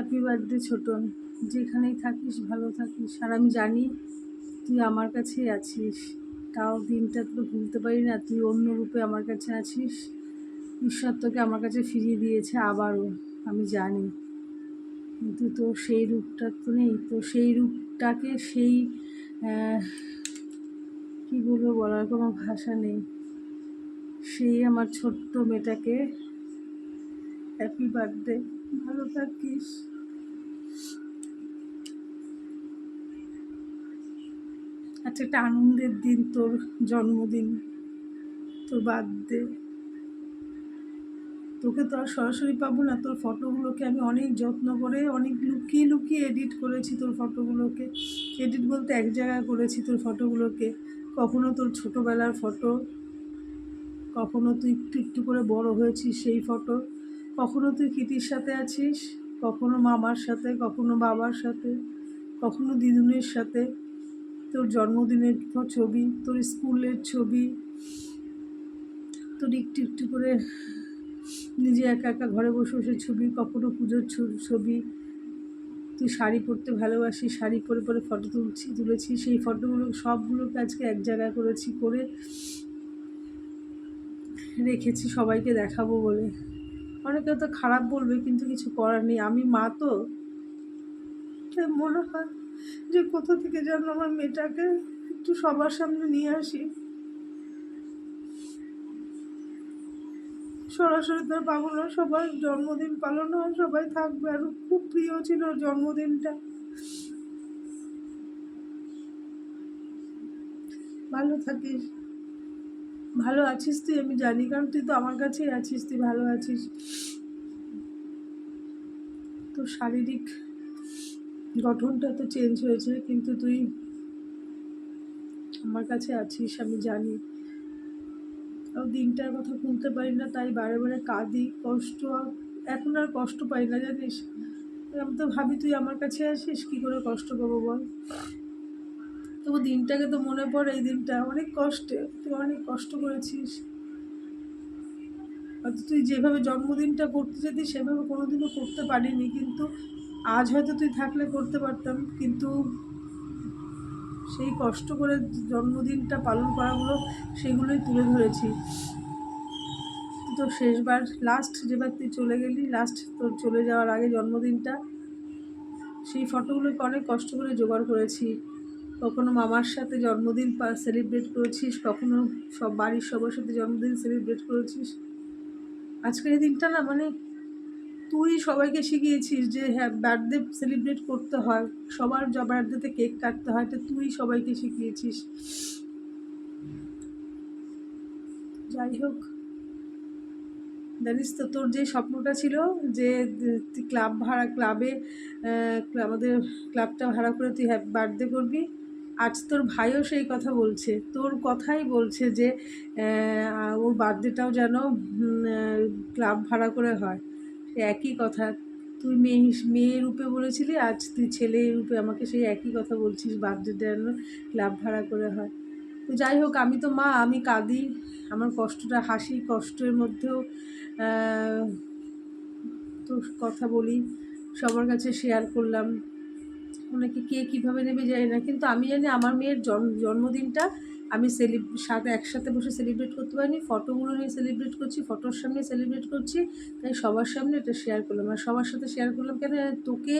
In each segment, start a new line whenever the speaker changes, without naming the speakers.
Happy birthday Chhoton. যেখানেই থাকিস, ভালো থাকিস। আর আমি জানি তুই আমার কাছেই আছিস। তাও দিনটা তো ভুলতে পারি না। তুই অন্য রূপে আমার কাছে আছিস। ঈশ্বর তোকে আমার কাছে ফিরিয়ে দিয়েছে আবারও, আমি জানি। কিন্তু তো সেই রূপটা তো নেই। তো সেই রূপটাকে সেই কী বলব বলার কোনো ভাষা নেই। সেই আমার ছোট্ট মেয়েটাকে হ্যাপি বার্থডে ভালো থাকিস। আচ্ছা একটা আনন্দের দিন তোর, জন্মদিন। তোর বার্থডে। তোকে তো আর সরাসরি পাবো না। তোর ফটোগুলোকে আমি অনেক যত্ন করে, অনেক লুকিয়ে লুকিয়ে এডিট করেছি তোর ফটোগুলোকে। এডিট বলতে এক জায়গায় করেছি তোর ফটোগুলোকে। কখনো তোর ছোটোবেলার ফটো, কখনো তুই একটু একটু করে বড় হয়েছিস সেই ফটো, কখনো তুই কিটির সাথে আছিস। কখনো মামার সাথে, কখনো বাবার সাথে, কখনো দিদুনের সাথে। তোর জন্মদিনের ছবি, তোর স্কুলের ছবি। তোর একটু একটু করে নিজে একা একা ঘরে বসে বসে ছবি, কখনো পুজোর ছবি। তুই শাড়ি পরতে ভালোবাসিস, শাড়ি পরে পরে ফটো তুলছি, তুলেছি। সেই ফটোগুলো সবগুলোকে আজকে এক জায়গায় করেছি, করে রেখেছি সবাইকে দেখাবো বলে। অনেকে তো খারাপ বলবে, কিন্তু কিছু করার নেই। আমি মা তো। মনে হয় যে কোথা থেকে যেন আমার মেয়েটাকে একটু সবার সামনে নিয়ে আসি। সরাসরি তো আর পাবো না সবার জন্মদিন পালন হয়, সবাই থাকবে। আর খুব প্রিয় ছিল জন্মদিনটা। ভালো থাকিস। ভালো আছিস তুই? আমি জানি, কারণ তুই তো আমার কাছেই আছিস, তুই ভালো আছিস। তোর শারীরিক গঠনটা তো চেঞ্জ হয়েছে, কিন্তু তুই আমার কাছে আছিস, আমি জানি। আর দিনটার কথা ভুলতে পারি না, তাই বারে বারে কাঁদি, কষ্ট এখন আর কষ্ট পাই না, জানিস? আমি তো ভাবি তুই আমার কাছে আসিস, কী করে কষ্ট পাবো বল? তবু দিনটাকে তো মনে পড়ে এই দিনটা। অনেক কষ্টে, তুই অনেক কষ্ট করেছিস। হয়তো তুই যেভাবে জন্মদিনটা করতে যেতিস, সেভাবে কোনোদিনও করতে পারিনি। কিন্তু আজ হয়তো তুই থাকলে করতে পারতাম। কিন্তু সেই কষ্ট করে জন্মদিনটা পালন করাগুলো সেগুলোই তুলে ধরেছি। তো শেষবার লাস্ট যেবার তুই চলে গেলি লাস্ট তোর চলে যাওয়ার আগে জন্মদিনটা, সেই ফটোগুলোকে অনেক কষ্ট করে জোগাড় করেছি। কখনো মামার সাথে জন্মদিন সেলিব্রেট করেছিস? কখনো সব বাড়ির সবার সাথে জন্মদিন সেলিব্রেট করেছিস? আজকের এই দিনটা না মানে তুই সবাইকে শিখিয়েছিস যে হ্যাঁ বার্থডে সেলিব্রেট করতে হয়। সবার বার্থডেতে কেক কাটতে হয় তো তুই সবাইকে শিখিয়েছিস। যাই হোক, জানিস তো, তোর যে স্বপ্নটা ছিল যে ক্লাব ভাড়া ক্লাবে আমাদের ক্লাবটা ভাড়া করে তুই হ্যাপি বার্থডে করবি। আজ তোর ভাইও সেই কথা বলছে। তোর কথাই বলছে যে ওর বার্থডেটাও যেন ক্লাব ভাড়া করে হয়। একই কথা। তুই মেয়ে মেয়ে রূপে বলেছিলি, আজ তুই ছেলে রূপে আমাকে সেই একই কথা বলছিস বার্থডেটা যেন ক্লাব ভাড়া করে হয়। তো যাই হোক, আমি তো মা, আমি কাঁদি। আমার কষ্টটা, হাসি, কষ্টের মধ্যেও তো কথা বলি। সবার কাছে শেয়ার করলাম। অনেকে কে কীভাবে নেবে জানি না, কিন্তু আমি জানি আমার মেয়ের জন্ম জন্মদিনটা আমি সেলিব সাথে একসাথে বসে সেলিব্রেট করতে পারিনি, ফটোগুলো নিয়ে সেলিব্রেট করছি, ফটোর সামনে সেলিব্রেট করছি, তাই সবার সামনে এটা শেয়ার করলাম। আর সবার সাথে শেয়ার করলাম কেন তোকে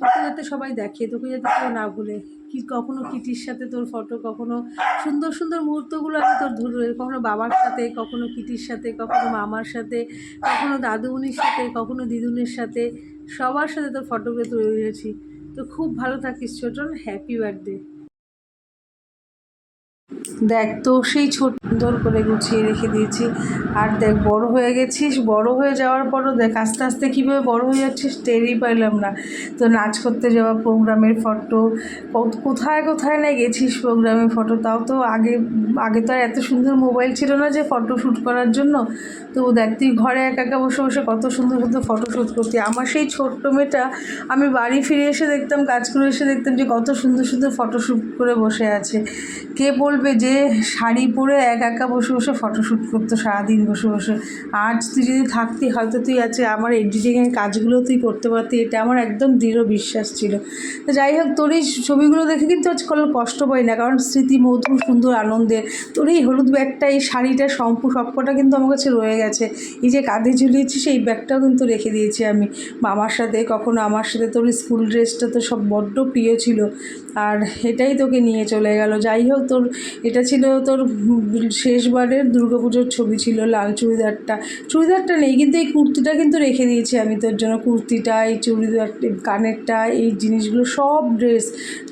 তোকে যাতে সবাই দেখে, তোকে যাতে কেউ না ভুলে কি কখনো কিটির সাথে তোর ফটো কখনো সুন্দর সুন্দর মুহূর্তগুলো আমি তোর ধরে কখনো বাবার সাথে, কখনো কিটির সাথে, কখনো মামার সাথে, কখনো দাদুমণির সাথে, কখনো দিদুনের সাথে, সবার সাথে তোর ফটোগুলো তুলে দিয়েছি তো খুব ভালো থাকিস ছোটন। হ্যাপি বার্থডে দেখ, তো সেই ছোট সুন্দর করে গুছিয়ে রেখে দিয়েছি। আর দেখ, বড় হয়ে গেছিস, বড় হয়ে যাওয়ার পরও দেখ, আস্তে আস্তে কীভাবে বড় হয়ে যাচ্ছিস টেরই পাইলাম না। তো নাচ করতে যাওয়া, প্রোগ্রামের ফটো কোথায় কোথায় না গেছিস প্রোগ্রামের ফটো? তাও তো আগে আগে তো আর এত সুন্দর মোবাইল ছিল না যে ফটো শ্যুট করার জন্য। তো দেখ, তুই ঘরে একা একা বসে বসে কত সুন্দর সুন্দর ফটো শ্যুট করতি। আমার সেই ছোট্ট মেয়েটা, আমি বাড়ি ফিরে এসে দেখতাম, কাজ করে এসে দেখতাম যে কত সুন্দর সুন্দর ফটো শ্যুট করে বসে আছে। কে বলবে যে যে শাড়ি পরে এক একা বসে বসে ফটোশ্যুট করতো, সারাদিন বসে বসে। আজ তুই যদি থাকতি, হয়তো তুই আছে আমার এডিটিংয়ের কাজগুলো তুই করতে পারতি, এটা আমার একদম দৃঢ় বিশ্বাস ছিল। তো যাই হোক, তোর এই ছবিগুলো দেখে কিন্তু আজ কোনো কষ্ট পাই না, কারণ স্মৃতি, মধুর, সুন্দর আনন্দের, তোর এই হলুদ ব্যাগটা, এই শাড়িটা সম্পু সবকটা কিন্তু আমার কাছে রয়ে গেছে। এই যে কাঁধে ঝুলিয়েছি, সেই ব্যাগটাও কিন্তু রেখে দিয়েছি আমি। মামার সাথে, কখনো আমার সাথে, তোর স্কুল ড্রেসটা তো সব বড্ড প্রিয় ছিল। আর এটাই তোকে নিয়ে চলে গেল। যাই হোক, তোর এটা ছিল তোর শেষবারের দুর্গাপুজোর ছবি ছিল, লাল চুড়িদারটা। চুড়িদারটা নেই, কিন্তু এই কুর্তিটা কিন্তু রেখে দিয়েছি আমি তোর জন্য। কুর্তিটা, এই চুড়িদার কানেরটা, এই জিনিসগুলো সব ড্রেস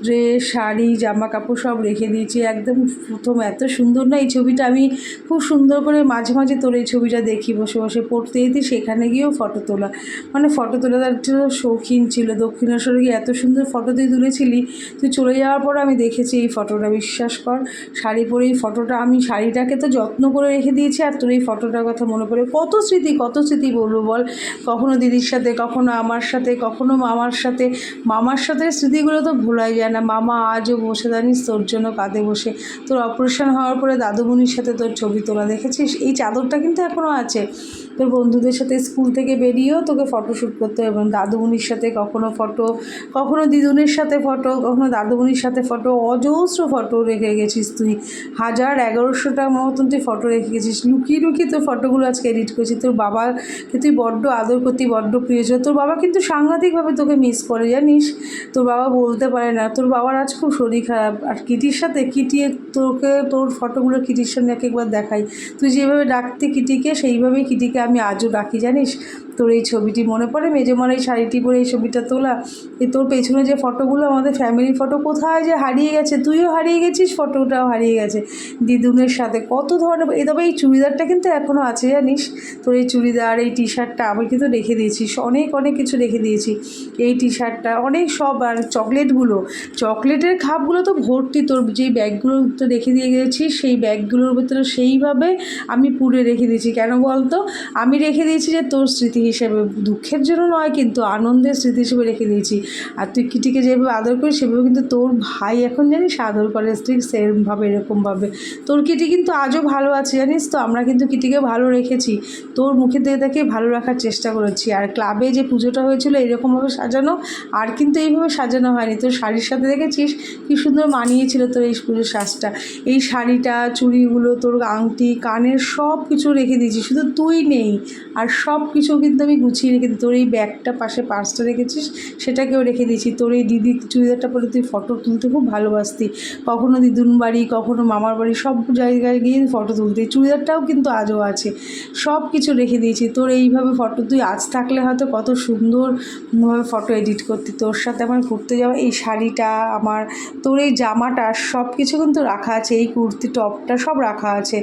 ড্রেস, শাড়ি জামা কাপড় সব রেখে দিয়েছি। একদম প্রথম এত সুন্দর না এই ছবিটা। আমি খুব সুন্দর করে মাঝে মাঝে তোর এই ছবিটা দেখি, বসে বসে পড়তে যেতে, সেখানে গিয়েও ফটো তোলা। মানে ফটো তোলা তার শৌখিন ছিল, দক্ষিণেশ্বরে গিয়ে এত সুন্দর ফটো তুই তুলেছিলি, তুই চলে যাওয়ার পর আমি দেখেছি এই ফটোটা, বিশ্বাস কর। শাড়ি পরে এই ফটোটা, আমি শাড়িটাকে তো যত্ন করে রেখে দিয়েছি, আর তোর এই ফটোটার কথা মনে পড়ে। কত স্মৃতি কত স্মৃতি বলব বল? কখনো দিদির সাথে, কখনো আমার সাথে, কখনো মামার সাথে। মামার সাথে স্মৃতিগুলো তো ভোলাই যায় না। মামা আজও বসে জানিস তোর জন্য কাঁধে বসে। তোর অপারেশন হওয়ার পরে দাদুমণির সাথে তোর ছবি তোলা দেখেছিস? এই চাদরটা কিন্তু এখনও আছে। তোর বন্ধুদের সাথে স্কুল থেকে বেরিয়েও তোকে ফটোশ্যুট করতে হবে। দাদুমণির সাথে কখনো ফটো কখনো দিদুনের সাথে ফটো কখনো দাদুমণির সাথে ফটো অজস্র ফটো রেখে গেছিস তুই। হাজার এগারোশোটার মতন তুই ফটো রেখে গেছিস। লুকিয়ে লুকিয়ে তোর ফটোগুলো আজকে এডিট করেছিস তোর বাবাকে তুই বড্ড আদর করতি বড্ড প্রিয় ছিল তোর বাবা কিন্তু সাংঘাতিকভাবে তোকে মিস করে, জানিস? তোর বাবা বলতে পারে না। তোর বাবার আজ খুব শরীর খারাপ। আর কিটির সাথে কিটি তোকে, তোর ফটোগুলো কিটির সামনে এক একবার দেখাই। তুই যেভাবে ডাকতে কিটিকে, সেইভাবেই কিটিকে আমি আজও ডাকি জানিস? তোর এই ছবিটি মনে পড়ে? মেজমার এই শাড়িটি পরে এই ছবিটা তোলা? এই তোর পেছনে যে ফটোগুলো, আমাদের ফ্যামিলি ফটো কোথায় যে হারিয়ে গেছে? তুইও হারিয়ে গেছিস ফটোটাও হারিয়ে গেছে। দিদুনের সাথে কত ধরনের এই তবে এই চুড়িদারটা কিন্তু এখনও আছে জানিস? তোর এই চুড়িদার, এই টি শার্টটা আমি কিন্তু রেখে দিয়েছিস অনেক অনেক কিছু রেখে দিয়েছি। এই টি শার্টটা অনেক সব আর চকলেটগুলো। চকলেটের খাপগুলো তো ভর্তি। তোর যেই ব্যাগগুলো তো রেখে দিয়ে গেছিস সেই ব্যাগগুলোর ভিতরে সেইভাবে আমি পুড়ে রেখে দিয়েছি। কেন বলতো? আমি রেখে দিয়েছি যে তোর স্মৃতি হিসেবে, দুঃখের জন্য নয়, কিন্তু আনন্দের স্মৃতি হিসেবে রেখে দিয়েছি। আর তুই কিটিকে যেভাবে আদর করিস, সেভাবে কিন্তু তোর ভাই এখন জানিস আদর করে, ঠিক সেরকমভাবে এরকমভাবে। তোর কিটি কিন্তু আজও ভালো আছে, জানিস তো? আমরা কিন্তু কিটিকে ভালো রেখেছি। তোর মুখে দিয়ে তাকে ভালো রাখার চেষ্টা করেছি। আর ক্লাবে যে পুজোটা হয়েছিল, এরকমভাবে সাজানো আর কিন্তু এইভাবে সাজানো হয়নি। তোর শাড়ির সাথে দেখেছিস? কী সুন্দর মানিয়েছিল তোর এই পুজোর সাজটা। এই শাড়িটা, চুড়িগুলো, তোর আংটি, কানের সব কিছু রেখে দিয়েছি। শুধু তুই নেই, আর সব কিছু কিন্তু আমি গুছিয়ে রেখে দিই তোর এই ব্যাগটা পাশে পার্সটা রেখেছিস, সেটাকেও রেখে দিয়েছি। তোর এই দিদি চুড়িদারটা পরে তুই ফটো তুলতে খুব ভালোবাসতি। কখনো দিদুন বাড়ি, কখনো মামার বাড়ি, সব জায়গায় গিয়ে ফটো তুলতে। চুড়িদারটাও কিন্তু আজও আছে। সব কিছু রেখে দিয়েছি। তোর এইভাবে ফটো তুই আজ থাকলে হয়তো কত সুন্দরভাবে ফটো এডিট করতি। তোর সাথে আমার ঘুরতে যাওয়া, এই শাড়িটা আমার, তোর এই জামাটা সব কিছু কিন্তু রাখা আছে। এই কুর্তি, টপটা সব রাখা আছে।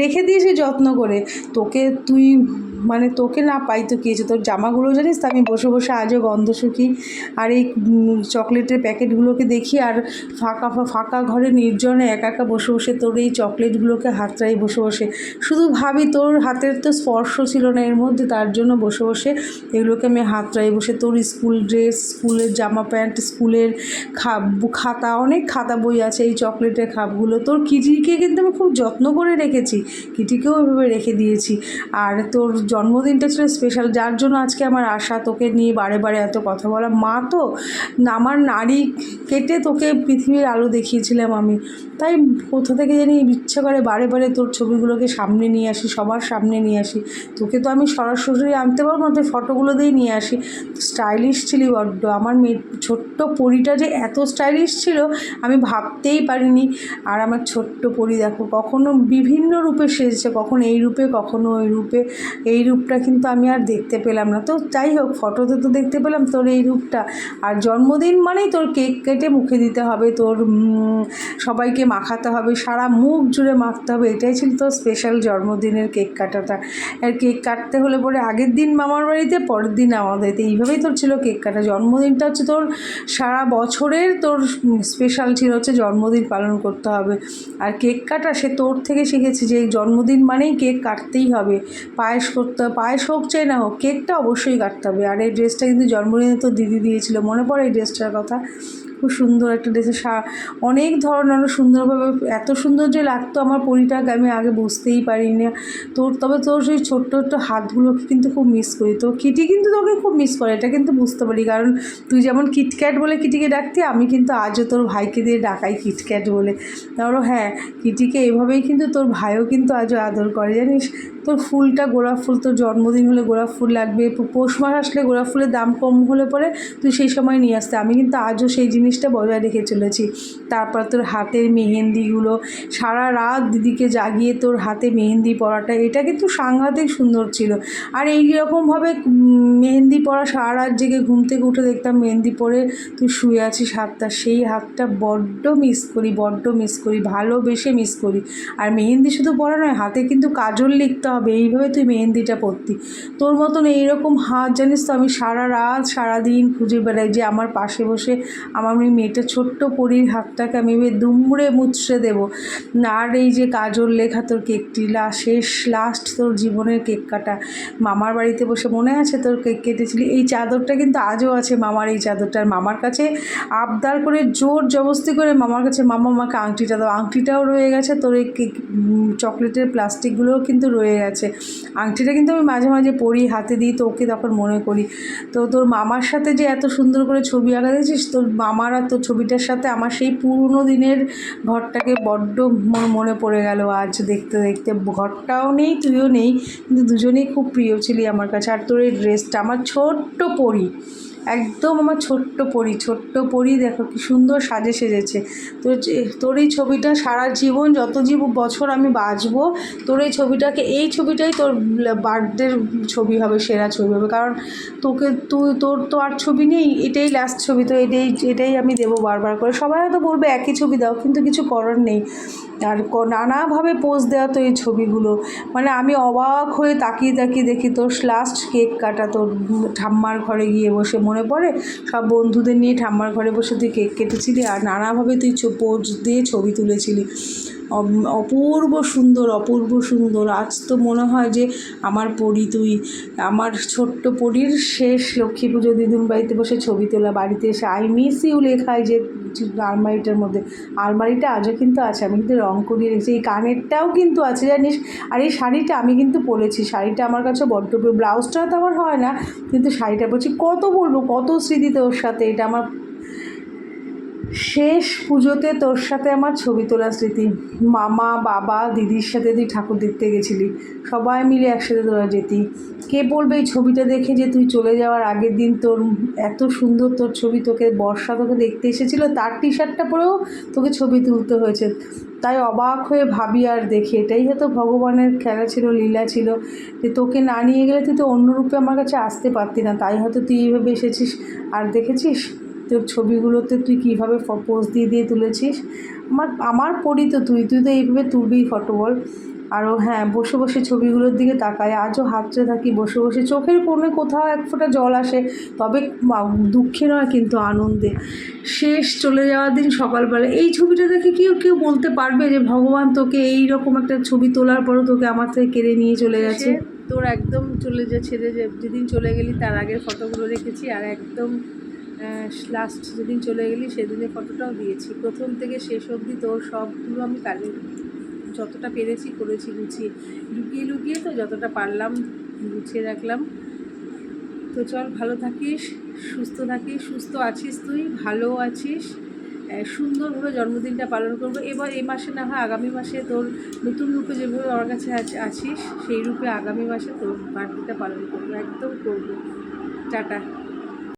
রেখে দিয়েছি যত্ন করে। তোকে তুই মানে তোকে না পাই তো কী হয়েছে? তোর জামাগুলো জানিস তো আমি বসে বসে আজও গন্ধ শুকি। আর এই চকলেটের প্যাকেটগুলোকে দেখি আর ফাঁকা ফাঁকা ঘরে নির্জনে একা একা বসে বসে তোর এই চকলেটগুলোকে হাতড়াই বসে বসে। শুধু ভাবি তোর হাতের তো স্পর্শ ছিল না এর মধ্যে, তার জন্য বসে বসে এগুলোকে আমি হাতড়াই বসে। তোর স্কুল ড্রেস, স্কুলের জামা প্যান্ট, স্কুলের খাতা, অনেক খাতা বই আছে এই চকলেটের খাপগুলো। তোর কিটিকে কিন্তু আমি খুব যত্ন করে রেখেছি, কিটিকেও ওইভাবে রেখে দিয়েছি। আর তোর জন্মদিনটা ছিল স্পেশাল যার জন্য আজকে আমার আশা, তোকে নিয়ে বারে বারে এত কথা বলা। মা তো, আমার নারী কেটে তোকে পৃথিবীর আলো দেখিয়েছিলাম আমি। তাই কোথা থেকে জানি ইচ্ছে করে বারে বারে তোর ছবিগুলোকে সামনে নিয়ে আসি, সবার সামনে নিয়ে আসি। তোকে তো আমি সরাসরি আনতে পারব না তুই ফটোগুলো দিয়েই নিয়ে আসি। স্টাইলিশ ছিলি বড্ড, আমার মেয়ে, ছোট্ট পরিটা যে এত স্টাইলিশ ছিল, আমি ভাবতেই পারিনি। আর আমার ছোট্ট পরি দেখো, কখনো বিভিন্ন রূপে সেজেছে, কখনো এই রূপে, কখনো ওই রূপে। এই রূপটা কিন্তু আমি আর দেখতে পেলাম না। তো যাই হোক, ফটোতে তো দেখতে পেলাম তোর এই রূপটা। আর জন্মদিন মানেই তোর কেক কেটে মুখে দিতে হবে, তোর সবাইকে মাখাতে হবে, সারা মুখ জুড়ে মাখতে হবে। এটাই ছিল তোর স্পেশাল জন্মদিনের কেক কাটাটা। আর কেক কাটতে হলে পরে আগের দিন মামার বাড়িতে, পরের দিন আমাদের। এইভাবেই তোর ছিল কেক কাটা। জন্মদিনটা হচ্ছে তোর সারা বছরের তোর স্পেশাল ছিল হচ্ছে জন্মদিন পালন করতে হবে। আর কেক কাটা সে তোর থেকে শিখেছি যে জন্মদিন মানেই কেক কাটতেই হবে। পায়েস করতে পায়েস হোক চাই না হোক, কেকটা অবশ্যই কাটতে হবে। আর এই ড্রেসটা কিন্তু জন্মদিনে তো দিদি দিয়েছিল, মনে পড়ে এই ড্রেসটার কথা? খুব সুন্দর একটা ড্রেসে, সা, অনেক ধরনের সুন্দরভাবে, এত সুন্দর যে লাগতো আমার পরিটাকে আমি আগে বুঝতেই পারিনি। তোর, তবে তোর সেই ছোট্ট ছোট্ট হাতগুলোকে কিন্তু খুব মিস করি। তো কিটি কিন্তু তোকে খুব মিস করে, এটা কিন্তু বুঝতে পারি। কারণ তুই যেমন কিটক্যাট বলে কিটিকে ডাকতি, আমি কিন্তু আজও তোর ভাইকে দিয়ে ডাকাই কিটক্যাট বলে। ধরো হ্যাঁ কিটিকে এভাবেই কিন্তু তোর ভাইও কিন্তু আজও আদর করে। জানিস, তোর ফুলটা গোলাপ ফুল, তোর জন্মদিন হলে গোলাপ ফুল লাগবে পৌষ মাস আসলে গোলাপ ফুলের দাম কম হলে পরে তুই সেই সময় নিয়ে আসতে। আমি কিন্তু আজও সেই জিনিসটা বজায় রেখে চলেছি। তারপর তোর হাতের মেহেন্দিগুলো, সারা রাত দিদিকে জাগিয়ে তোর হাতে মেহেন্দি পরাটা, এটা কিন্তু সাংঘাতিক সুন্দর ছিল। আর এই রকমভাবে মেহেন্দি পরা সারা রাত জেগে ঘুম থেকে উঠে দেখতাম মেহেন্দি পরে তুই শুয়ে আছিস হাতটা। সেই হাতটা বড্ড মিস করি, বড্ড মিস করি, ভালোবেসে মিস করি। আর মেহেন্দি শুধু পরা নয়, হাতে কিন্তু কাজল লিখতে হবে, এইভাবে তুই মেহেন্দিটা পরতি। তোর মতন এইরকম হাত জানিস তো, আমি সারা রাত সারা দিন খুঁজে বেড়াই যে আমার পাশে বসে আমার ওই মেয়েটা ছোট্ট পরির হাতটাকে আমি এবার দুমড়ে মুচড়ে দেবো। আর এই যে কাজল লেখা তোর কেকটি, লা, শেষ লাস্ট তোর জীবনের কেক কাটা। মামার বাড়িতে বসে মনে আছে তোর কেক কেটেছিলি? এই চাদরটা কিন্তু আজও আছে মামার এই চাদরটা। মামার কাছে আবদার করে, জোর জবস্তি করে মামার কাছে, মামা, আমাকে আংটিটা দাও। আংটিটাও রয়ে গেছে, তোর এই কেক চকলেটের প্লাস্টিকগুলোও কিন্তু রয়ে গেছে। আংটিটা কিন্তু আমি মাঝে মাঝে পরি হাতে দিই তো ওকে তখন মনে করি। তো তোর মামার সাথে যে এত সুন্দর করে ছবি আঁকা দিয়েছিস তোর মামার আর তো ছবিটার সাথে আমার সেই পুরনো দিনের ঘরটাকে বড্ড মনে পড়ে গেল আজ দেখতে দেখতে। ঘরটাও নেই, তুইও নেই, কিন্তু দুজনেই খুব প্রিয় ছিলি আমার কাছে। আর তোর এই ড্রেসটা আমার ছোট্ট পরি। একদম আমার ছোট্ট পরি ছোট্ট পরি দেখো কি সুন্দর সাজে সেজেছে। তোর তোর এই ছবিটা সারা জীবন যত জীব বছর আমি বাঁচবো, তোর এই ছবিটাকে, এই ছবিটাই তোর বার্থডের ছবি হবে, সেরা ছবি হবে। কারণ তোকে, তুই, তোর তো আর ছবি নেই, এটাই লাস্ট ছবি, তো এটাই এটাই আমি দেবো বারবার করে। সবাই হয়তো বলবে একই ছবি দাও, কিন্তু কিছু করার নেই। আর নানাভাবে পোজ দেওয়া তো এই ছবিগুলো। মানে আমি অবাক হয়ে তাকিয়ে তাকিয়ে দেখি তোর লাস্ট কেক কাটা, তোর ঠাম্মার ঘরে গিয়ে বসে মনে পড়ে? সব বন্ধুদের নিয়ে ঠাম্মার ঘরে বসে তুই কেক কেটেছিলি আর নানাভাবে তুই পোজ দিয়ে ছবি তুলেছিলি। অপূর্ব সুন্দর অপূর্ব সুন্দর। আজ তো মনে হয় যে আমার পরি তুই। আমার ছোট্ট পরির শেষ লক্ষ্মী পুজো দিদুন বাড়িতে বসে ছবি তোলা, বাড়িতে এসে আই মিস ইউ লেখায় যে আলমারিটার মধ্যে। আলমারিটা আজও কিন্তু আছে, আমি কিন্তু রং করিয়ে রেখেছি। এই কানেরটাও কিন্তু আছে, জানিস? আর এই শাড়িটা আমি কিন্তু পরেছি। শাড়িটা আমার কাছে বড্ড ব্লাউজটা তো আমার হয় না, কিন্তু শাড়িটা পরছি। কত বলব, কত স্মৃতি তোর সাথে? এটা আমার শেষ পুজোতে তোর সাথে আমার ছবি তোলা স্মৃতি। মামা, বাবা, দিদির সাথে তুই ঠাকুর দেখতে গেছিলি। সবাই মিলে একসাথে তোরা যেতি। কে বলবে এই ছবিটা দেখে যে তুই চলে যাওয়ার আগের দিন তোর এত সুন্দর তোর ছবি তোকে, বর্ষা তোকে দেখতে এসেছিল, তার টি শার্টটা পরেও তোকে ছবি তুলতে হয়েছে। তাই অবাক হয়ে ভাবি আর দেখি, এটাই হয়তো ভগবানের খেলা ছিল, লীলা ছিল, যে তোকে না নিয়ে গেলে তুই তো অন্য রূপে আমার কাছে আসতে পারতি না। তাই হয়তো তুই এইভাবে এসেছিস। আর দেখেছিস? তোর ছবিগুলোতে তুই কীভাবে পোজ দিয়ে দিয়ে তুলেছিস? আমার আমার পড়ি তো তুই তুই তো এইভাবে তুলবি ফটো বল। আরও হ্যাঁ বসে বসে ছবিগুলোর দিকে তাকাই আজও হাততে থাকি বসে বসে। চোখের কোণে কোথাও এক ফোঁটা জল আসে তবে দুঃখে নয় কিন্তু আনন্দে। শেষ চলে যাওয়ার দিন সকালবেলা। এই ছবিটা দেখে কেউ কেউ বলতে পারবে যে ভগবান তোকে এই রকম একটা ছবি তোলার পরও তোকে আমার থেকে কেড়ে নিয়ে চলে গেছে তোর একদম চলে যে ছেড়ে যে যেদিন চলে গেলি তার আগের ফটোগুলো রেখেছি আর একদম লাস্ট যেদিন চলে গেলি সেদিনের ফটোটাও দিয়েছি। প্রথম থেকে শেষ অবধি তোর সবগুলো আমি কালে যতটা পেরেছি করেছি, গুছিয়ে। লুকিয়ে লুকিয়ে তো যতটা পারলাম গুছিয়ে রাখলাম। তো চল, ভালো থাকিস, সুস্থ থাকিস, সুস্থ আছিস তুই, ভালো আছিস। সুন্দরভাবে জন্মদিনটা পালন করব। এবার এ মাসে না হয় আগামী মাসে তোর নতুন রূপে যেভাবে আমার কাছে আছ- আছিস, সেই রূপে আগামী মাসে তোর বার্থডেটা পালন করব, একদম করব। টাটা।